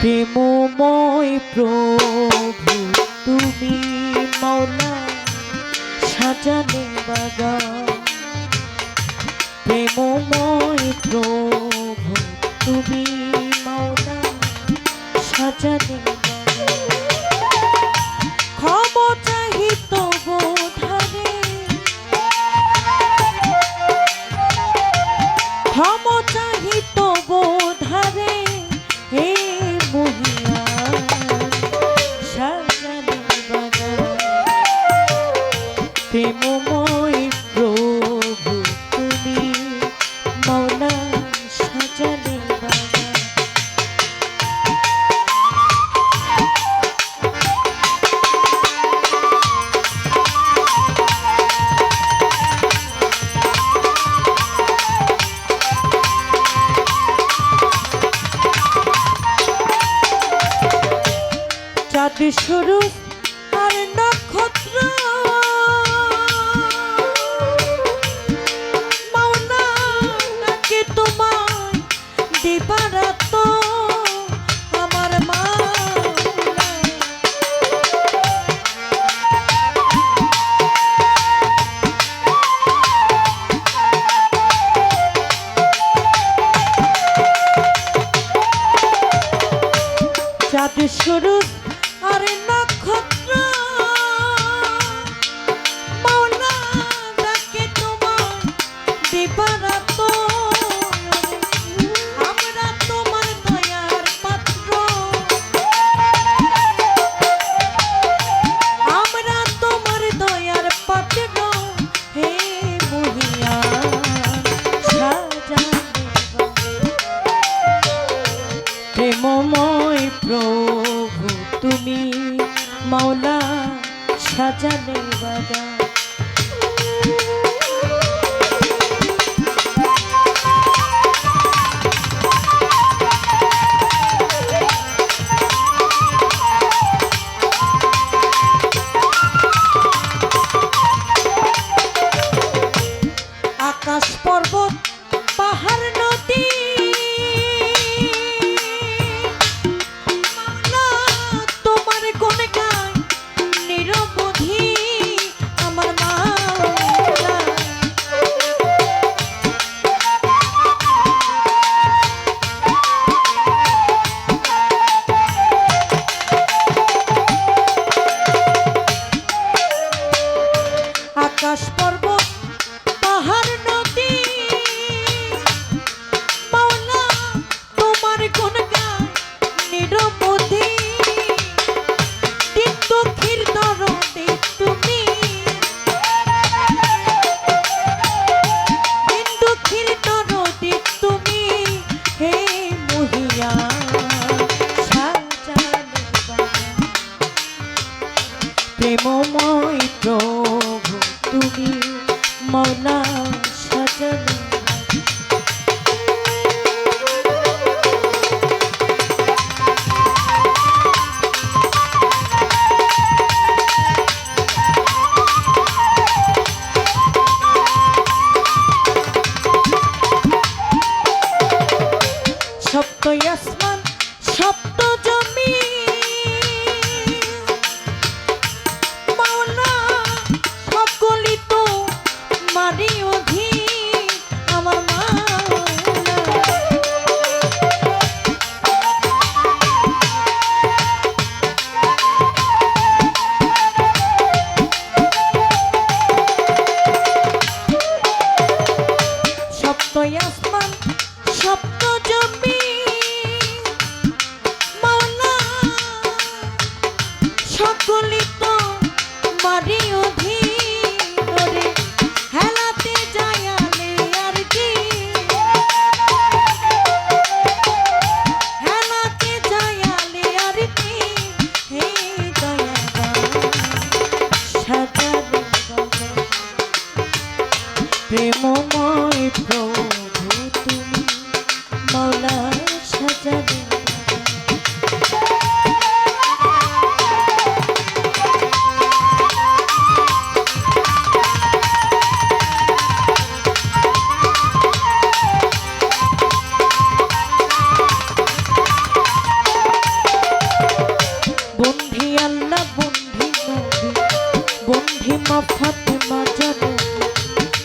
প্রেমময় প্রভু তুমি মৌলা সাজানে বাগান। প্রেমময় প্রভু তুমি মৌলা সাজানে change. শুরু প্রেমময় প্রভু তুমি মৌলা সাজানো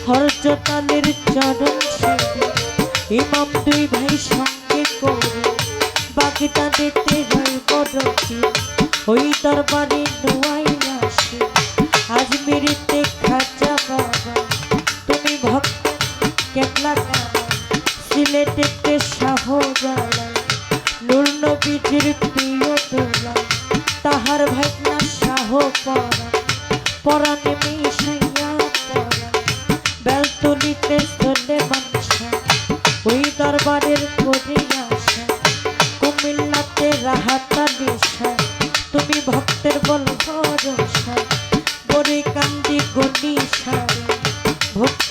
হরজতালের চরণ সেবে ইমাম দুই ভাই সঙ্গে করে বাকি তাদেরতে রইব ওই দরবারে নোয়াই আসে, আজ মেরিতে খাজা বাবা। তুমি ভক্ত কেবলা সিলেটেতে শাহ জালা নুর নবীজির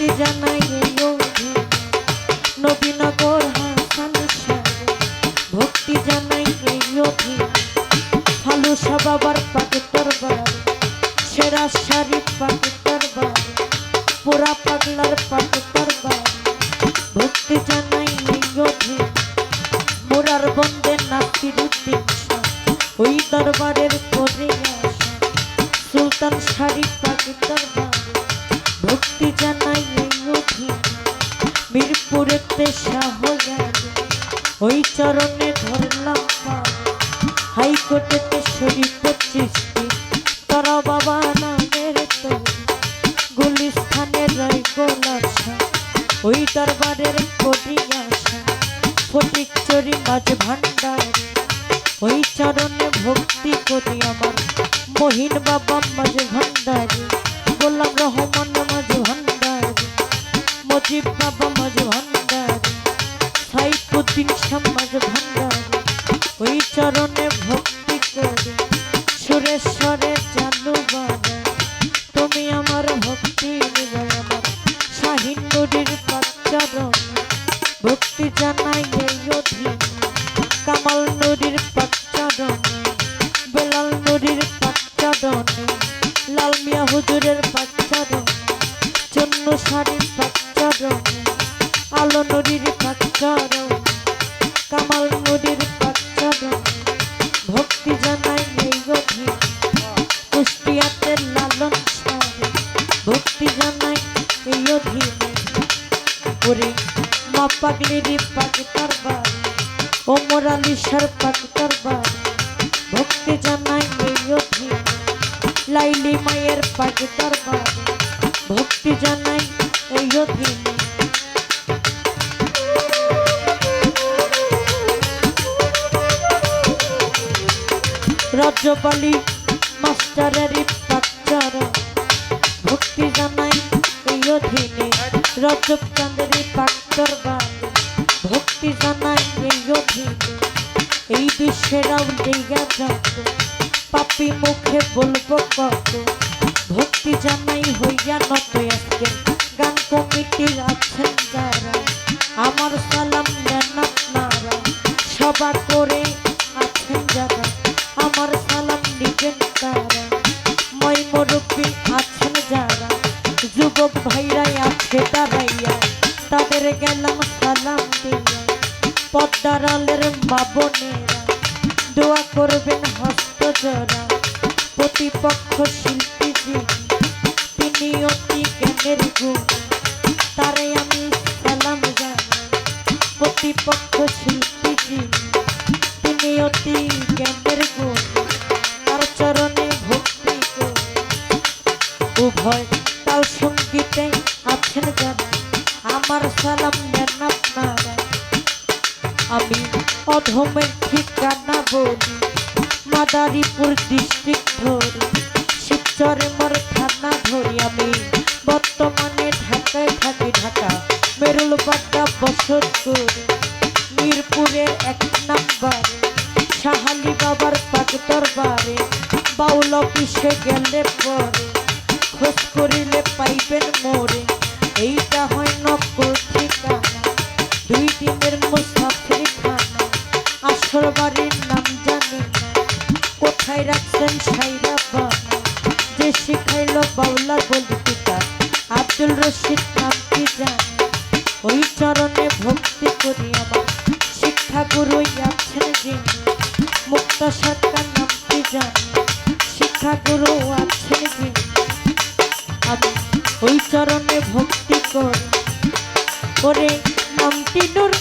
ভক্তি জানাই অভিনয় নবীনগর হাসান ভক্তি জানাই অভিনয় ফালুসা বাবার পাকে দরবার সেরা শাড়ি পাকে দরবার পুরা পাগলার পাকে দরবার ভক্তি জানাই অভিনয় মোরার বন্দে উদ্দিন শাহ, ওই দরবারের শাহজাদ ওই চরণে ধরলাম পাবে হাইকোর্টেতে শরীফ চিস্তি তোরা বাবা নামের তৈরি গুলিস্থানের রয় গোলাসা ওই দরবারের কোটি ফটিক চরি মাঝ ভান্ডারে ওই চরণে ভক্তি করি আমার। মহিন বাবা মাঝ ভান্ডারে গোলাম রহমান মাঝ ভান্ডারে মজিব বাবা মাঝ ভান্ডারে সাইফুদ্দিন সমাজ ভান্ডারে, ওই চরণে ভক্তি করে, সুরেশ্বরে চালু তুমি আমার ভক্তি নিবাই আমার শাহিন নদীর পাচ্চরণ ভক্তি জানাই এই অধীন, কামাল নদীর পাচ্চরণ বেলাল নদীর পাচ্চরণ লাল মিয়া হুজুরের পাচ্চরণ চন্ন শাড়ির পাচ্চরণ আলো নদীর মোরালি সার পাক দরবার ভক্তি জানাই লাইলি মায়ের পাক দরবার ভক্তি জানাই এই অধীনে রাজ্যপালি মাস্টারের পাচার ভক্তি জানাই এই অধীনে রজব চাঁদের বাণী ভক্তি জানাই অধীনে এই বিশ্বেরাও দেয়া যত পাপি মুখে বলব কত, ভক্তি জানাই হইয়া নত আজকে, গান কমিটির আছেন যারা, আমার সালাম নেন সবার করে বোনেরা দোয়া করবেন হস্তজরা প্রতিপক্ষ শিল্পী যিনি তিনি অতি জ্ঞানের গুণ। আমি অধমের ঠিকানা বলি। মাদারীপুর ডিস্ট্রিক্ট ধরি। শিবচরে মোর থানা ধরি। আমি বর্তমানে ঢাকায় থাকি। ঢাকা মেরুল বাড্ডা বসত করে মিরপুরের এক নাম্বারে। সাহালি বাবার পাক দরবারে বাউল অফিসে গেলে পরে। খোঁজ করিলে পাইবেন মোরে। এইটা হয় নকল ঠিকানা। দুই দিনের মুসাফির খানা আসর বাড়ির নাম জানি। কোথায় রাখছেন সাইরা বানা যে শিখাইল বাউলা বলি পিতা আব্দুল রশিদ নাম কি জানে? ওই চরণে ভক্তি করি আমার শিক্ষা গুরু আছেন যিনি। মুক্ত সরকার নাম কি জানে? শিক্ষা গুরু আছেন যিনি। আমি ওই চরণে ভক্তি করি। করে নামটি নূর